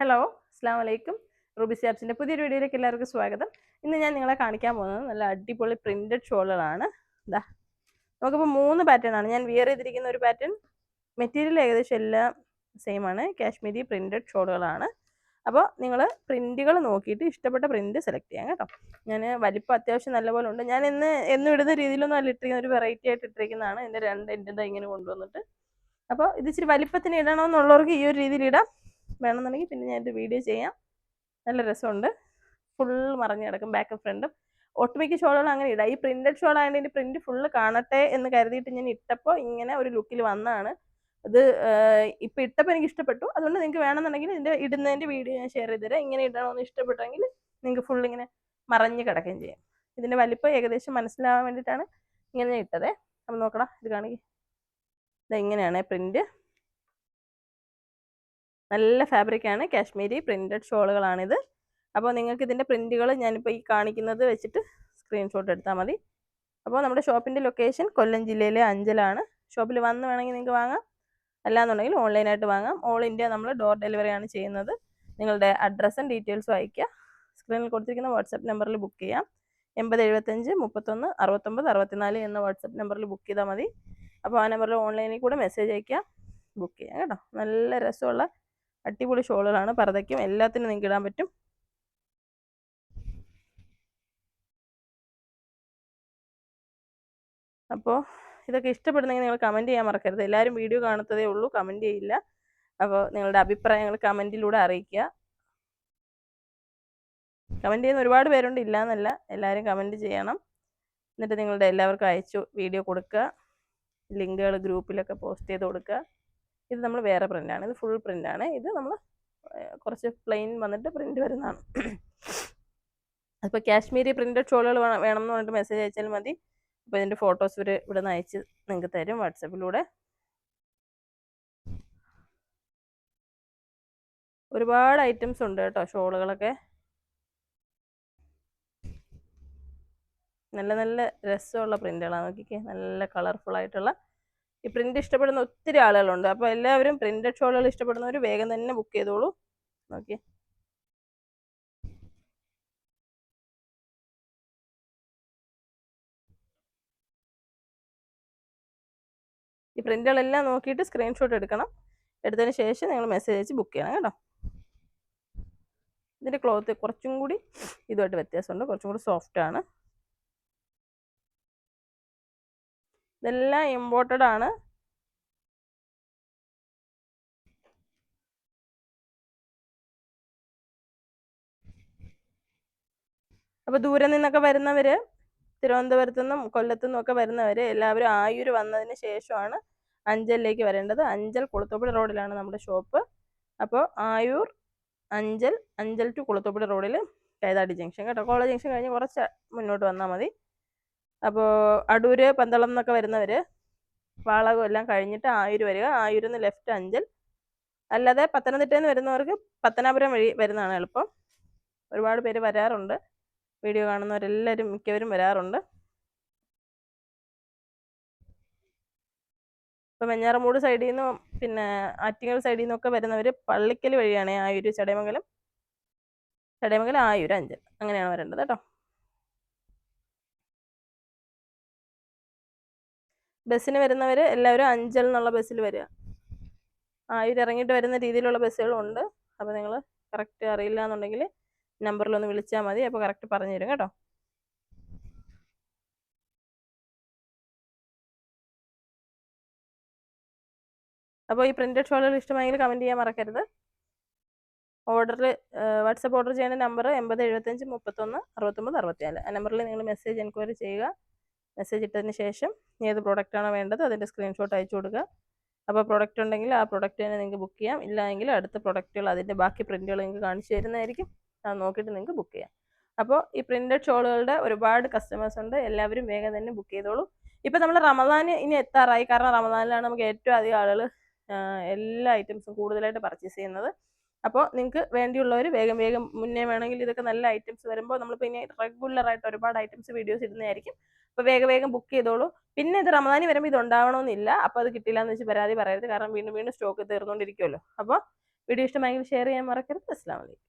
Hello അസ്സാം വലൈക്കും Ruby സ്റ്റാപ്സിന്റെ പുതിയൊരു വീഡിയോയിലേക്ക് എല്ലാവർക്കും സ്വാഗതം. ഇന്ന് ഞാൻ നിങ്ങളെ കാണിക്കാൻ പോകുന്നത് നല്ല അടിപൊളി പ്രിന്റഡ് ഷോളുകളാണ് ഇതാ നമുക്കിപ്പോൾ മൂന്ന് പാറ്റേൺ ആണ്. ഞാൻ വിയർ ചെയ്തിരിക്കുന്ന ഒരു പാറ്റേൺ മെറ്റീരിയൽ ഏകദേശം എല്ലാം സെയിം ആണ്. കാശ്മീരി പ്രിന്റഡ് ഷോളുകളാണ് അപ്പോൾ നിങ്ങൾ പ്രിന്റുകൾ നോക്കിയിട്ട് ഇഷ്ടപ്പെട്ട പ്രിന്റ് സെലക്ട് ചെയ്യാം കേട്ടോ. ഞാൻ വലിപ്പം അത്യാവശ്യം നല്ലപോലെ ഉണ്ട്. ഞാൻ ഇന്ന് എന്നും ഇടുന്ന രീതിയിലൊന്നും അല്ല ഇട്ടിരിക്കുന്ന ഒരു വെറൈറ്റി ആയിട്ട് ഇട്ടിരിക്കുന്നതാണ്. എന്റെ രണ്ട് എന്റെ ഇങ്ങനെ കൊണ്ടുവന്നിട്ട്. അപ്പോൾ ഇത് ഇച്ചിരി വലിപ്പത്തിന് ഇടണമെന്നുള്ളവർക്ക് ഈ ഒരു രീതിയിൽ ഇടാം. വേണമെന്നുണ്ടെങ്കിൽ പിന്നെ ഞാൻ എന്റെ വീഡിയോ ചെയ്യാം. നല്ല രസമുണ്ട്. ഫുൾ മറിഞ്ഞ് കിടക്കും ബാക്കും ഫ്രണ്ടും ഒട്ടുമിക്ക ഷോളുകൾ അങ്ങനെ ഇടാം ഈ പ്രിന്റഡ് ഷോൾ ആയതുകൊണ്ട് ഇതിന്റെ പ്രിന്റ് ഫുള്ള് കാണട്ടെ എന്ന് കരുതിയിട്ട് ഞാൻ ഇട്ടപ്പോൾ ഇങ്ങനെ ഒരു ലുക്കിൽ വന്നതാണ്. അത് ഇപ്പം ഇട്ടപ്പോൾ എനിക്ക് ഇഷ്ടപ്പെട്ടു. അതുകൊണ്ട് നിങ്ങൾക്ക് വേണമെന്നുണ്ടെങ്കിൽ ഇതിന്റെ ഇടുന്നതിന്റെ വീഡിയോ ഞാൻ ഷെയർ ചെയ്ത് തരാം. ഇങ്ങനെ ഇടണമെന്ന് ഇഷ്ടപ്പെട്ടെങ്കിൽ നിങ്ങൾക്ക് ഫുൾ ഇങ്ങനെ മറഞ്ഞ് കിടക്കുകയും ചെയ്യാം. ഇതിന്റെ വലിപ്പം ഏകദേശം മനസ്സിലാവാൻ വേണ്ടിയിട്ടാണ് ഇങ്ങനെ ഞാൻ ഇട്ടതേ. അപ്പം നോക്കണം ഇത് കാണിക്കുക ഇതെങ്ങനെയാണ് പ്രിന്റ് നല്ല ഫാബ്രിക്കാണ് കാശ്മീരി പ്രിന്റഡ് ഷോളുകളാണിത്. അപ്പോൾ നിങ്ങൾക്ക് ഇതിന്റെ പ്രിന്റുകൾ ഞാനിപ്പോൾ ഈ കാണിക്കുന്നത് വെച്ചിട്ട് സ്ക്രീൻഷോട്ട് എടുത്താൽ മതി. അപ്പോൾ നമ്മുടെ ഷോപ്പിന്റെ ലൊക്കേഷൻ കൊല്ലം ജില്ലയിലെ അഞ്ചലാണ്. ഷോപ്പിൽ വന്ന് വേണമെങ്കിൽ നിങ്ങൾക്ക് വാങ്ങാം. അല്ലാന്നുണ്ടെങ്കിൽ ഓൺലൈനായിട്ട് വാങ്ങാം. ഓൾ ഇന്ത്യ നമ്മൾ ഡോർ ഡെലിവറിയാണ് ചെയ്യുന്നത്. നിങ്ങളുടെ അഡ്രസ്സും ഡീറ്റെയിൽസും അയയ്ക്കുക. സ്ക്രീനിൽ കൊടുത്തിരിക്കുന്ന വാട്സപ്പ് നമ്പറിൽ ബുക്ക് ചെയ്യാം. എൺപത് എഴുപത്തഞ്ച് മുപ്പത്തൊന്ന് അറുപത്തൊമ്പത് അറുപത്തിനാല് എന്ന വാട്സപ്പ് നമ്പറിൽ ബുക്ക് ചെയ്താൽ മതി. അപ്പോൾ ആ നമ്പറിൽ ഓൺലൈനിൽ കൂടെ മെസ്സേജ് അയയ്ക്കുക. ബുക്ക് ചെയ്യാം കേട്ടോ. നല്ല രസമുള്ള അടിപൊളി ഷോളുകളാണ് പർദ്ദയ്ക്കും എല്ലാത്തിനും നിങ്ങൾക്ക് ഇടാൻ പറ്റും. അപ്പോൾ ഇതൊക്കെ ഇഷ്ടപ്പെടുന്നെങ്കിൽ നിങ്ങൾ കമന്റ് ചെയ്യാൻ മറക്കരുത്. എല്ലാവരും വീഡിയോ കാണത്തതേ ഉള്ളൂ കമന്റ് ചെയ്യില്ല. അപ്പോൾ നിങ്ങളുടെ അഭിപ്രായങ്ങൾ കമന്റിലൂടെ അറിയിക്കുക. കമന്റ് ചെയ്യുന്ന ഒരുപാട് പേരുണ്ട് ഇല്ല എന്നല്ല എല്ലാവരും കമന്റ് ചെയ്യണം. എന്നിട്ട് നിങ്ങളുടെ എല്ലാവർക്കും അയച്ചു വീഡിയോ കൊടുക്കുക. ലിങ്കുകൾ ഗ്രൂപ്പിലൊക്കെ പോസ്റ്റ് ചെയ്ത് കൊടുക്കുക. ഇത് നമ്മൾ വേറെ പ്രിന്റാണ് ഇത് ഫുൾ പ്രിന്റാണ് ഇത് നമ്മൾ കുറച്ച് പ്ലെയിൻ വന്നിട്ട് പ്രിന്റ് വരുന്നതാണ്. അപ്പോൾ കാശ്മീരി പ്രിന്റഡ് ഷോളുകൾ വേണം എന്ന് പറഞ്ഞിട്ട് മെസ്സേജ് അയച്ചാൽ മതി. അപ്പോൾ ഇതിന്റെ ഫോട്ടോസ് ഇവർ ഇവിടെ നിന്ന് അയച്ച് നിങ്ങൾക്ക് തരും വാട്സപ്പിലൂടെ ഒരുപാട് ഐറ്റംസ് ഉണ്ട് കേട്ടോ ഷോളുകളൊക്കെ നല്ല നല്ല രസമുള്ള പ്രിന്റുകളാണ് നോക്കിക്കേ. നല്ല കളർഫുൾ ആയിട്ടുള്ള ഈ പ്രിന്റ് ഇഷ്ടപ്പെടുന്ന ഒത്തിരി ആളുകളുണ്ട്. അപ്പോൾ എല്ലാവരും പ്രിന്റഡ് ഷോളുകൾ ഇഷ്ടപ്പെടുന്നവർ വേഗം തന്നെ ബുക്ക് ചെയ്തോളൂ. ഓക്കെ ഈ പ്രിന്റുകളെല്ലാം നോക്കിയിട്ട് സ്ക്രീൻഷോട്ട് എടുക്കണം. എടുത്തതിന് ശേഷം നിങ്ങൾ മെസ്സേജ് അയച്ച് ബുക്ക് ചെയ്യണം കേട്ടോ. ഇതിന്റെ ക്ലോത്ത് കുറച്ചും കൂടി ഇതുമായിട്ട് വ്യത്യാസമുണ്ട്. കുറച്ചും കൂടി സോഫ്റ്റ് ആണ്. ഇതെല്ലാം ഇമ്പോർട്ടഡ് ആണ്. അപ്പോൾ ദൂരെ നിന്നൊക്കെ വരുന്നവര് തിരുവനന്തപുരത്തു നിന്നും കൊല്ലത്തു നിന്നും ഒക്കെ വരുന്നവർ എല്ലാവരും ആയൂർ വന്നതിന് ശേഷമാണ് അഞ്ചലിലേക്ക് വരേണ്ടത്. അഞ്ചൽ കുളത്തോപ്പുഴ റോഡിലാണ് നമ്മുടെ ഷോപ്പ്. അപ്പോൾ ആയൂർ അഞ്ചൽ അഞ്ചൽ ടു കുളത്തോപ്പുഴ റോഡിൽ കൈതാടി ജംഗ്ഷൻ കേട്ടോ. കോളേജ് ജംഗ്ഷൻ കഴിഞ്ഞ് കുറച്ച് മുന്നോട്ട് വന്നാൽ മതി. അപ്പോൾ അടൂര് പന്തളം എന്നൊക്കെ വരുന്നവർ വാളകം എല്ലാം കഴിഞ്ഞിട്ട് ആയൂർ വരിക. ആയൂരിൽ നിന്ന് ലെഫ്റ്റ് അഞ്ചൽ. അല്ലാതെ പത്തനംതിട്ടയിൽ നിന്ന് വരുന്നവർക്ക് പത്തനാപുരം വഴി വരുന്നതാണ് എളുപ്പം. ഒരുപാട് പേര് വരാറുണ്ട്. വീഡിയോ കാണുന്നവരെല്ലാവരും മിക്കവരും വരാറുണ്ട്. ഇപ്പം വെഞ്ഞാറമൂട് സൈഡിൽ നിന്നും പിന്നെ ആറ്റിങ്ങൽ സൈഡിൽ നിന്നൊക്കെ വരുന്നവർ പള്ളിക്കൽ വഴിയാണ് ആയൂർ ചടയമംഗലം. ചടയമംഗലം ആയൂർ അഞ്ചൽ. അങ്ങനെയാണ് വരേണ്ടത് കേട്ടോ. ബസ്സിന് വരുന്നവർ എല്ലാവരും അഞ്ചൽ എന്നുള്ള ബസ്സിൽ വരിക ആയൂർ ഇറങ്ങിയിട്ട് വരുന്ന രീതിയിലുള്ള ബസ്സുകളുണ്ട്. അപ്പോൾ നിങ്ങൾ കറക്റ്റ് അറിയില്ല എന്നുണ്ടെങ്കിൽ നമ്പറിലൊന്ന് വിളിച്ചാൽ മതി. അപ്പോൾ കറക്റ്റ് പറഞ്ഞു തരും കേട്ടോ. അപ്പോൾ ഈ പ്രിന്റഡ് ഷോളുകൾ ഇഷ്ടമായെങ്കിൽ കമന്റ് ചെയ്യാൻ മറക്കരുത്. ഓർഡർ വാട്സപ്പ് ഓർഡർ ചെയ്യേണ്ട നമ്പർ എൺപത് എഴുപത്തഞ്ച് മുപ്പത്തൊന്ന് അറുപത്തൊമ്പത് അറുപത്തിനാല്. ആ നമ്പറിൽ നിങ്ങൾ മെസ്സേജ് എൻക്വയറി ചെയ്യുക. മെസ്സേജ് ഇട്ടതിന് ശേഷം ഏത് പ്രോഡക്റ്റാണോ വേണ്ടത് അതിന്റെ സ്ക്രീൻഷോട്ട് അയച്ചു കൊടുക്കുക. അപ്പോൾ പ്രോഡക്റ്റ് ഉണ്ടെങ്കിൽ ആ പ്രോഡക്റ്റ് തന്നെ നിങ്ങൾക്ക് ബുക്ക് ചെയ്യാം. ഇല്ലായെങ്കിൽ അടുത്ത പ്രോഡക്റ്റുകൾ അതിന്റെ ബാക്കി പ്രിന്റുകൾ നിങ്ങൾക്ക് കാണിച്ചു തരുന്നതായിരിക്കും. അത് നോക്കിയിട്ട് നിങ്ങൾക്ക് ബുക്ക് ചെയ്യാം. അപ്പോൾ ഈ പ്രിന്റഡ് ഷോളുകളുടെ ഒരുപാട് കസ്റ്റമേഴ്സ് ഉണ്ട്. എല്ലാവരും വേഗം തന്നെ ബുക്ക് ചെയ്തോളൂ. ഇപ്പോൾ നമ്മൾ റമദാൻ ഇനി എത്താറായി. കാരണം റമദാനിലാണ് നമുക്ക് ഏറ്റവും അധികം ആളുകൾ എല്ലാ ഐറ്റംസും കൂടുതലായിട്ട് പർച്ചേസ് ചെയ്യുന്നത്. അപ്പോൾ നിങ്ങൾക്ക് വേണ്ടിയുള്ളവർ വേഗം വേഗം മുന്നേ വേണമെങ്കിൽ ഇതൊക്കെ നല്ല ഐറ്റംസ് വരുമ്പോൾ നമ്മളിപ്പോൾ ഇനി റെഗുലറായിട്ട് ഒരുപാട് ഐറ്റംസ് വീഡിയോസ് ഇടുന്നതായിരിക്കും. അപ്പോൾ വേഗം വേഗം ബുക്ക് ചെയ്തോളൂ. പിന്നെ ഇത് റമദാനി വരുമ്പോൾ ഇത് ഉണ്ടാവണമെന്നില്ല അപ്പോൾ അത് കിട്ടില്ല എന്ന് വെച്ച് പരാതി പറയരുത്. കാരണം വീണ്ടും വീണ്ടും സ്റ്റോക്ക് തീർന്നുകൊണ്ടിരിക്കുമല്ലോ അപ്പോൾ വീഡിയോ ഇഷ്ടമായെങ്കിൽ ഷെയർ ചെയ്യാൻ മറക്കരുത്. അസ്സാം വലൈക്കും